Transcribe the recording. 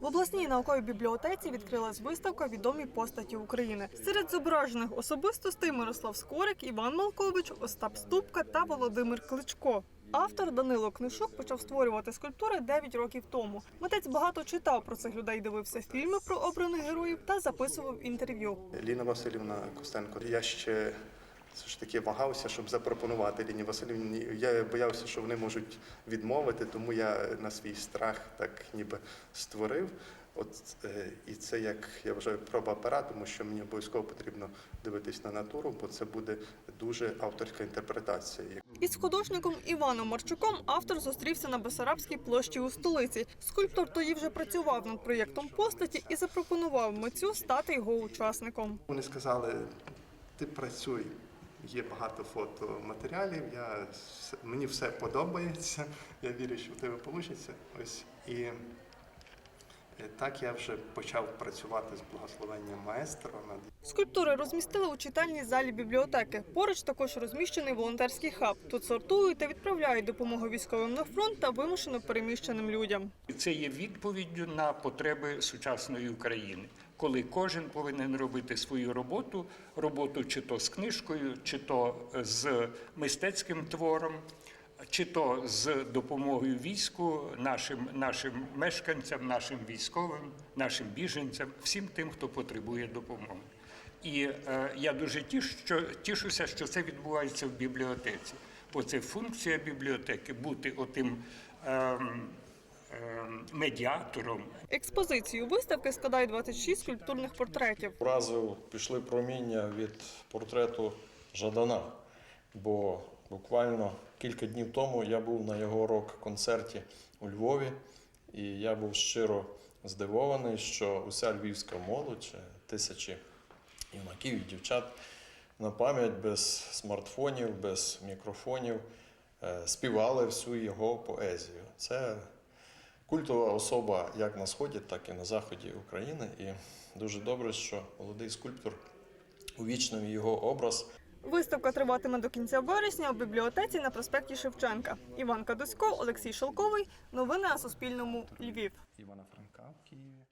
В обласній науковій бібліотеці відкрилась виставка Відомі постаті України. Серед зображених особистостей Мирослав Скорик, Іван Малкович, Остап Ступка та Володимир Кличко. Автор Данило Книшук почав створювати скульптури 9 років тому. Митець багато читав про цих людей, дивився фільми про обраних героїв та записував інтерв'ю. Ліна Васильівна Костенко. Я ще все ж таки вагався, щоб запропонувати Ліні Васильівні. Я боявся, що вони можуть відмовити, тому я на свій страх так ніби створив. От е, і це як я вважаю проба пера, тому що мені обов'язково потрібно дивитись на натуру, бо це буде дуже авторська інтерпретація. Із художником Іваном Марчуком автор зустрівся на Бесарабській площі у столиці. Скульптор тоді вже працював над проєктом постаті і запропонував митцю стати його учасником. Вони сказали: ти працюй. Є багато фотоматеріалів, я, мені все подобається. Я вірю, що в тебе вийде. Ось. І е, так я вже почав працювати з благословенням маестро Скульптури розмістили у читальній залі бібліотеки. Поруч також розміщений волонтерський хаб. Тут сортують та відправляють допомогу військовим на фронт та вимушено переміщеним людям. Це є відповіддю на потреби сучасної України, коли кожен повинен робити свою роботу, роботу чи то з книжкою, чи то з мистецьким твором, чи то з допомогою війську, нашим, нашим мешканцям, нашим військовим, нашим біженцям, всім тим, хто потребує допомоги. І е, я дуже тіш, що, тішуся, що це відбувається в бібліотеці, бо це функція бібліотеки бути отим. ем, медіатором. Експозицію виставки складає 26 скульптурних портретів. Вразив пішли проміння від портрету Жадана, бо буквально кілька днів тому я був на його рок-концерті у Львові, і я був щиро здивований, що уся львівська молодь, тисячі юнаків і дівчат на пам'ять без смартфонів, без мікрофонів е, співали всю його поезію. Це культова особа як на сході, так і на заході України. І дуже добре, що молодий скульптор увічнив його образ. Виставка триватиме до кінця вересня у бібліотеці на проспекті Шевченка. Іван Кадусько, Олексій Шелковий. Новини на Суспільному. Львів. Івана Франка в Києві.